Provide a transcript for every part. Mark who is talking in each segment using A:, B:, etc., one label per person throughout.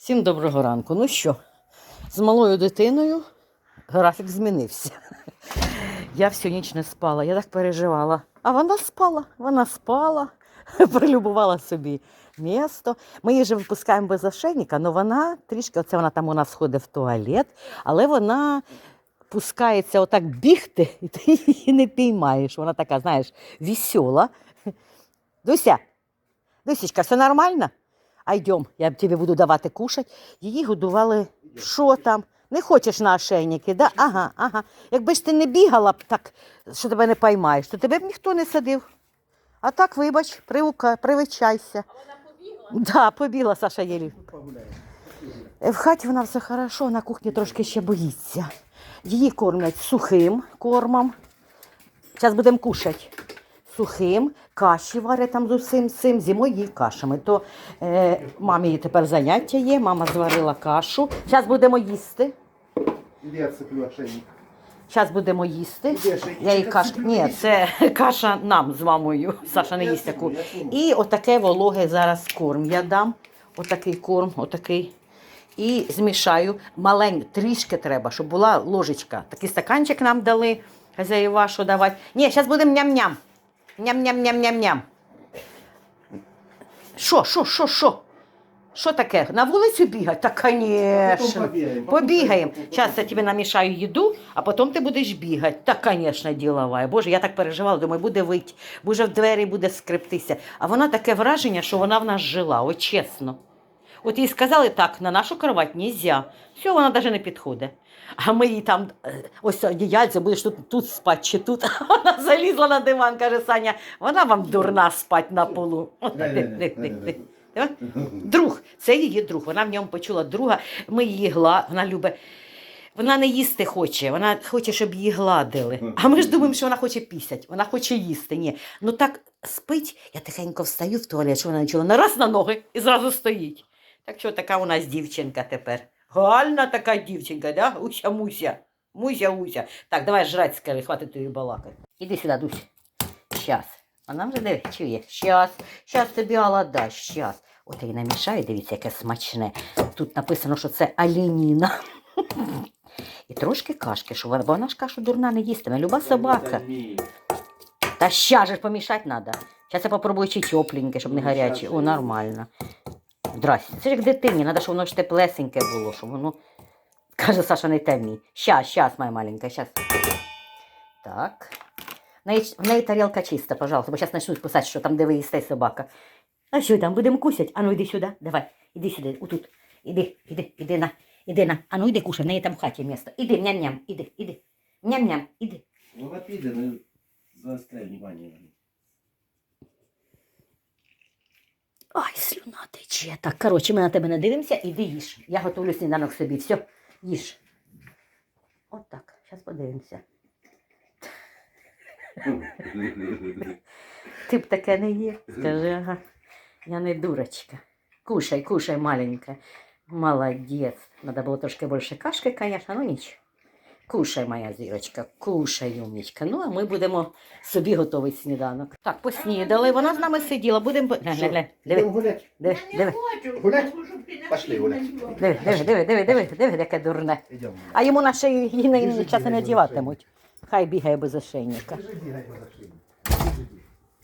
A: Всім доброго ранку. Ну що, з малою дитиною графік змінився. Я всю ніч не спала, я так переживала. А вона спала, вона спала, прилюбувала собі місто. Ми її вже випускаємо без ошейника, але вона трішки, оце вона там у нас ходить в туалет, але вона пускається отак бігти, і ти її не піймаєш. Вона така, знаєш, весела. Дуся, Дусечка, все нормально? А йдем, я тобі буду давати кушать. Її годували, що там? Не хочеш на ошейники, да? Ага, ага. Якби ж ти не бігала б так, що тебе не поймаєш, то тебе б ніхто не садив. А так, вибач, привука, привичайся. А вона побігла? Да, побігла Саша Єлі. В хаті вона все хорошо, на кухні трошки ще боїться. Її кормлять сухим кормом. Зараз будемо кушати. Сухим, каші варять там з усім цим, зимою їй кашами. То е, мамі тепер заняття є, мама зварила кашу. Зараз будемо їсти.
B: Я цеплю ошейник.
A: Зараз будемо їсти. Я їй
B: цеплю,
A: Ні, це каша нам з мамою. Саша не їсть таку. І отаке вологе зараз корм. Я дам. Отакий корм, отакий. І змішаю. Малень, трішки треба, щоб була ложечка. Такий стаканчик нам дали. Хазяєва, що давати. Ні, зараз будемо ням-ням. Ням-ням-ням-ням-ням. Що, що, що, що? Що таке? На вулицю бігати? Та, звісно.
B: побігаємо.
A: Зараз я тобі намішаю їду, а потім ти будеш бігати. Та, звісно, ділова. Боже, я так переживала, думаю, буде вийти, боже, в двері буде скриптися. А вона таке враження, що вона в нас жила, от чесно. От їй сказали, так, на нашу кровать нельзя. Все, вона навіть не підходить. А ми їй там, е, ось одіяльце, будеш тут, тут спати чи тут. Вона залізла на диван, каже Саня, вона вам дурна спать на полу. От. Друг, це її друг. Вона в ньому почула друга. Ми її гла, вона любить. Вона не їсти хоче, вона хоче, щоб її гладили. А ми ж думаємо, що вона хоче пісять, вона хоче їсти. Ні. Ну так спить, я тихенько встаю в туалет, що вона не чула, на раз на ноги і зразу стоїть. Так що така у нас дівчинка тепер. Гальна така дівчинка, да? Уся муся. Муся уся. Так, давай жрать, скажи, хватить тобі балакати. Іди сюди, Дусь. Щас. Вона вже диви, чує. Щас. Щас тобі Алла дасть. Щас. От їй намішаю, дивіться, яке смачне. Тут написано, що це алініна. І трошки кашки, що вона, бо вона ж кашу дурна не їстиме. Люба собака. Та ща же ж помішати треба. Зараз я попробую чи тепленьке, щоб не
B: Ну,
A: О, нормально. Здрасте. Це ж як дитині, треба, щоб воно ж теплесеньке було, щоб воно. Каже Саша, не темній. Щас, щас, моя маленька, щас. Так. В неї, в неї тарілка чиста, пожалуйста, бо зараз почнуть писати, що там, де ви їсте собака. А що там, будемо кусять? Ану, йди сюди, давай, іди сюди, отут. Іди, іди, іди на, іди на. Ану, іди кушай, в неї там в хаті місто. Іди, ням-ням, іди, іди. Ням-ням, іди.
B: Вона піде, ну заостряй внимание.
A: Ой, слюна тече. Так, коротше, ми на тебе не дивимося, іди їж. Я готовлю сніданок собі. Все, їж. От так, зараз подивимося. Ти б таке не їв. Скажи, ага. Я не дурочка. Кушай, кушай, маленька. Молодець. Надо було трошки більше кашки, звісно, ну нічого. Кушай, моя зірочка, кушай, умнічка. Ну, а ми будемо собі готовий сніданок. Так, поснідали, вона з нами сиділа, будемо. по- Гля, гля, гля. Диви,
B: гуляти.
A: диви, диви,
B: Гулять? Пошли гулять.
A: диви, диви, диви, диви, диви, диви, яке дурне.
B: Йдемо.
A: А йому на шею її на час не
B: бігай,
A: надіватимуть. Хай бігає без ошейника.
B: Біжи, бігай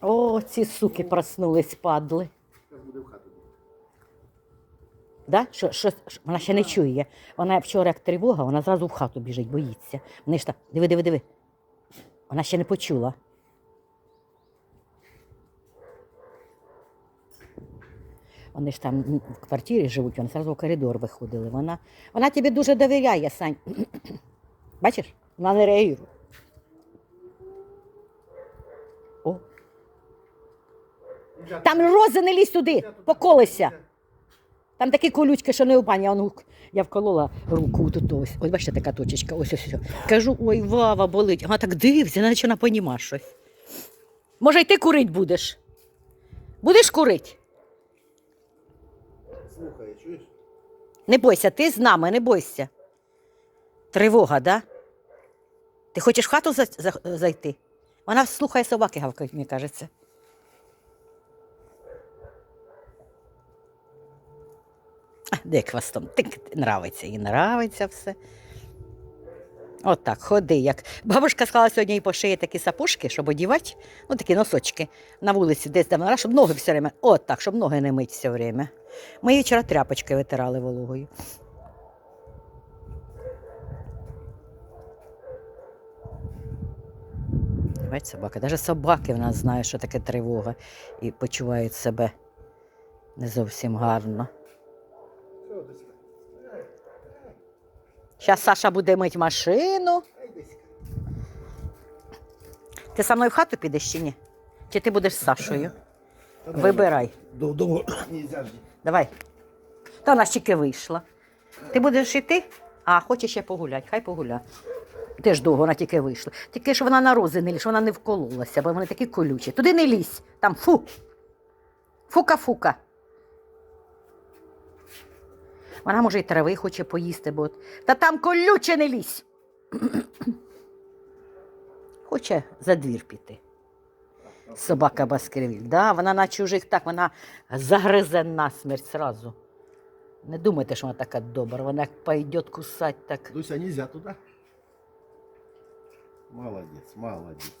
B: по.
A: О, ці суки проснулись, падли. Да? Що, що, що- вона ще не чує. Вона вчора як тривога, вона зразу в хату біжить, боїться. Вони ж так, диви, диви, диви. Вона ще не почула. Вони ж там в квартирі живуть, вони зразу в коридор виходили. Вона, вона тобі дуже довіряє, Сань. Бачиш? Вона не реагує. О. Там рози не лізь туди, поколися. Там такі колючки, що не у пані. А ну, я вколола руку тут ось. Ось бачите, така точечка, ось ось. ось. Кажу, ой, вава, болить. Вона так дивиться, наче вона понімає щось. Може, й ти курить будеш? Будеш курить?
B: Слухай, чуєш?
A: Не бойся, ти з нами, не бойся. Тривога, да? Ти хочеш в хату за- за- зайти? Вона слухає собаки гавкають, мені кажеться. Де хвостом? Тик, нравиться, їй нравиться все. От так, ходи. Як. Бабушка сказала сьогодні їй пошиє такі сапожки, щоб одівати, ну такі носочки на вулиці десь там, щоб ноги все время. От так, щоб ноги не мить все время. Ми вчора тряпочки витирали вологою. Бать собака. Навіть собаки в нас знають, що таке тривога і почувають себе не зовсім гарно. Зараз Саша буде мити машину. Ти со мною в хату підеш чи ні? Чи ти будеш з Сашою? Вибирай.
B: Ж.
A: Давай. Та вона ж тільки вийшла. Ти будеш йти? А, хоче ще погуляти, хай погуля. Теж довго вона тільки вийшла. Тільки що вона на рози не лізь, вона не вкололася, бо вони такі колючі. Туди не лізь. Там фу. Фука-фука. Вона може й трави хоче поїсти, бо. Та там колюче не лізь. Хоче за двір піти. Собака Баскервіль. Да, вона на чужих так, вона загризе насмерть сразу. Не думайте, що вона така добра. Вона як пойде кусать, так.
B: Дуся, нельзя туда. Молодец, молодец.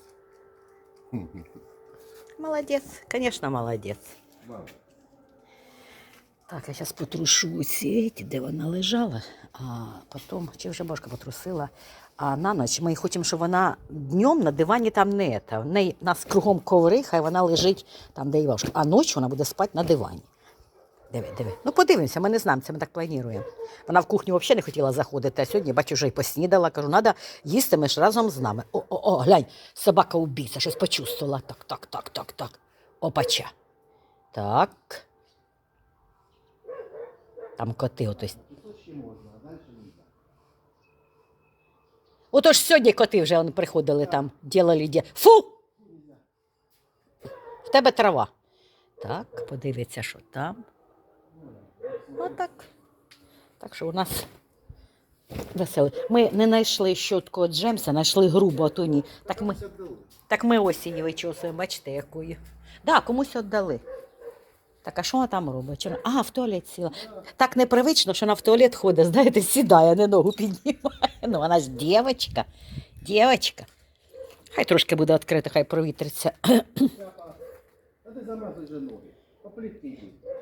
A: Молодець, звісно, молодець.
B: Молодец.
A: Так, я зараз потрушу ці, де вона лежала, а потім, чи вже бабушка потрусила, а на ніч ми хочемо, щоб вона днем на дивані там не та. В неї нас кругом коври, хай вона лежить там, де і бабушка. А ночі вона буде спати на дивані. Диви, диви. Ну подивимося, ми не знаємо, це ми так плануємо. Вона в кухню взагалі не хотіла заходити, а сьогодні, бачу, вже й поснідала. Кажу, треба їсти ми ж разом з нами. О, о, о, глянь, собака убійця, щось почувствувала. Так, так, так, так, так. Опача. Так. Там коти отось. Отож сьогодні коти вже вони приходили там, ділали ді. Фу! В тебе трава. Так, подивиться, що там. Отак. Так що у нас весело. Ми не знайшли щотку Джемса, знайшли грубу, а то ні. Так ми, так ми її вичосуємо, бачите, якою. Да, комусь віддали. Так, а що вона там робить? Вона- А, в туалет сіла. Так непривично, що вона в туалет ходить, знаєте, сідає, не ногу піднімає. Ну, вона ж дівчинка, дівчинка. Хай трошки буде відкрито, хай провітриться.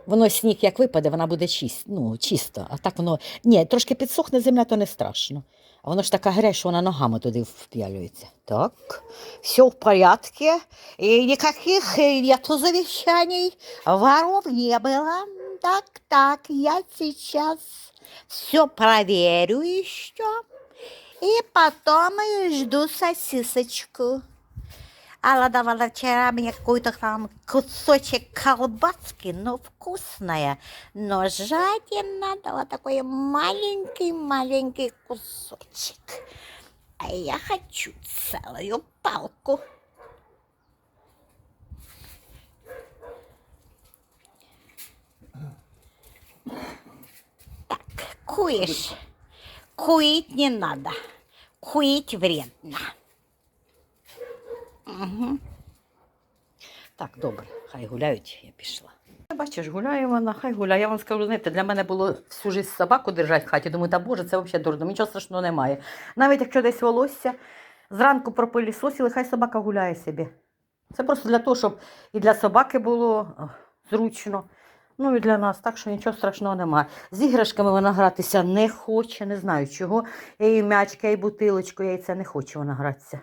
A: Воно сніг як випаде, вона буде чист, ну, чисто. А так воно. Ні, трошки підсохне земля, то не страшно. А воно ж така грязь, що вона ногами туди вп'ялюється. Так, все в порядку. И никаких э, нету завещаний, воров не было. Так, так, я сейчас все проверю еще. И потом жду сосисочку. Алла давала вчера мне какой-то там кусочек колбаски, но вкусная, но жадина дала такой маленький-маленький кусочек. А я хочу целую палку. Так, куешь. Куить не надо. Куить вредно. Угу. Так, добре, хай гуляють, я пішла. Бачиш, гуляє вона, хай гуляє. Я вам скажу, знаєте, для мене було всю життя собаку держати в хаті. Думаю, та Боже, це взагалі дурно, нічого страшного немає. Навіть якщо десь волосся, зранку пропилісосили, хай собака гуляє собі. Це просто для того, щоб і для собаки було зручно. Ну і для нас, так що нічого страшного немає. З іграшками вона гратися не хоче, не знаю чого. Я їй м'ячка, і бутилочку, я їй це не хочу вона гратися.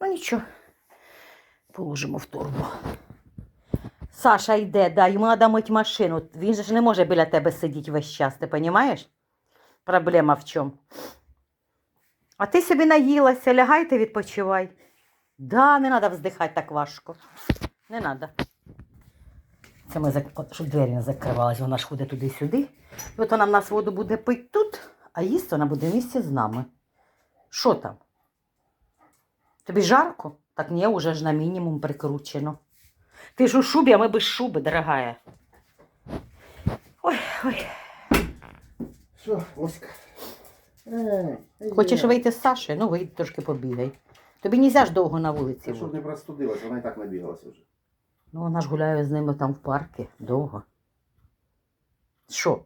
A: Ну нічого. Положимо в торбу. Саша йде, да, йому треба мити машину. Він же ж не може біля тебе сидіти весь час, ти розумієш? Проблема в чому? А ти собі наїлася, лягай ти відпочивай. Да, не треба вздихати так важко. Не треба. Це ми, от, щоб двері не закривалися, вона ж ходить туди-сюди. І от вона в нас воду буде пити тут, а їсти вона буде в місті з нами. Що там? Тобі жарко? Так ні, уже ж на мінімум прикручено. Ти ж у шубі, а ми без шуби, дорогая. Ой, ой.
B: Все, Оська. Е,
A: Хочеш
B: е.
A: вийти з Сашею? Ну, вийди трошки побігай. Тобі нельзя ж довго на вулиці.
B: Та Щоб
A: бути.
B: не простудилась, вона і так набігалася вже.
A: Ну, вона ж гуляє з ними там в парку довго. Що?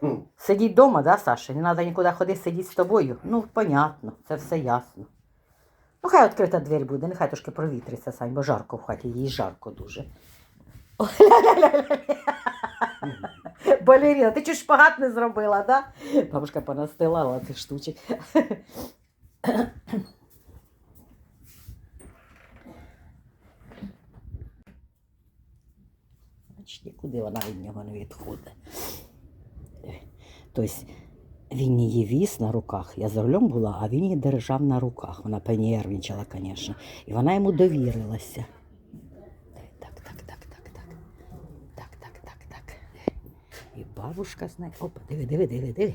B: Хм.
A: Сидіть вдома, да, Саша? Не треба нікуди ходити, сидіть з тобою. Ну, понятно, це все ясно. Ну, хай відкрита двері буде, нехай трошки провітриться, Сань, бо жарко в хаті, їй жарко дуже. Балеріна, ти чуть шпагат не зробила, да? Бабушка понастилала цих штучок. Значить, нікуди вона від нього не відходить. Тобто він її віз на руках. Я за рулем була, а він її держав на руках. Вона понервничала, звісно. І вона йому довірилася. Так, так, так, так, так. Так, так, так, так. І бабушка знає. Опа, диви, диви, диви, диви.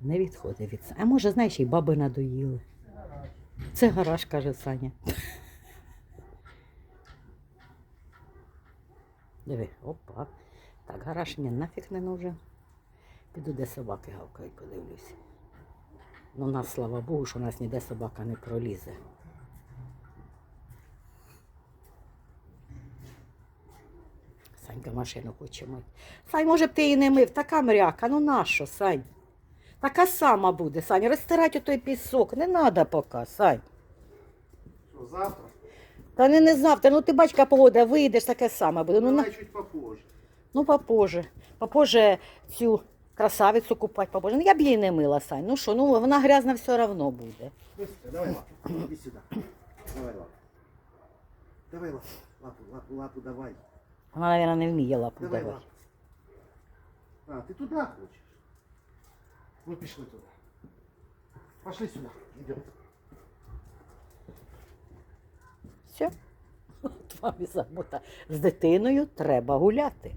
A: Не відходить від. А може, знаєш, і баби надоїли. Це гараж, каже Саня. Диви, опа. Так, гараж мені нафіг не нужен. Піду, де собаки гавкають, подивлюся. Ну, нас, слава Богу, що у нас ніде собака не пролізе. Санька машину хоче мити. Сань, може б ти її не мив, така мряка, ну нащо, Сань? Така сама буде, Сань, розтирати той пісок, не треба поки, Сань.
B: Що, завтра?
A: Та не, не завтра, ну ти бачка погода, вийдеш, таке саме буде. Ну, на...
B: Чуть попозже.
A: Ну, попозже. Попозже цю красавицю купати, попозже. Ну, я б її не мила, Сань. Ну що, ну вона грязна все одно буде.
B: Быстро, давай лапу. Иди сюда. Давай лапу. Давай лапу. Лапу, лапу, лапу давай.
A: Вона, мабуть, не вміє лапу
B: Давай
A: давати.
B: лапу. А, ты туда хочешь? Мы пішли туда. Пошли сюда. Идем.
A: Все. От вам і забота. З дитиною треба гуляти.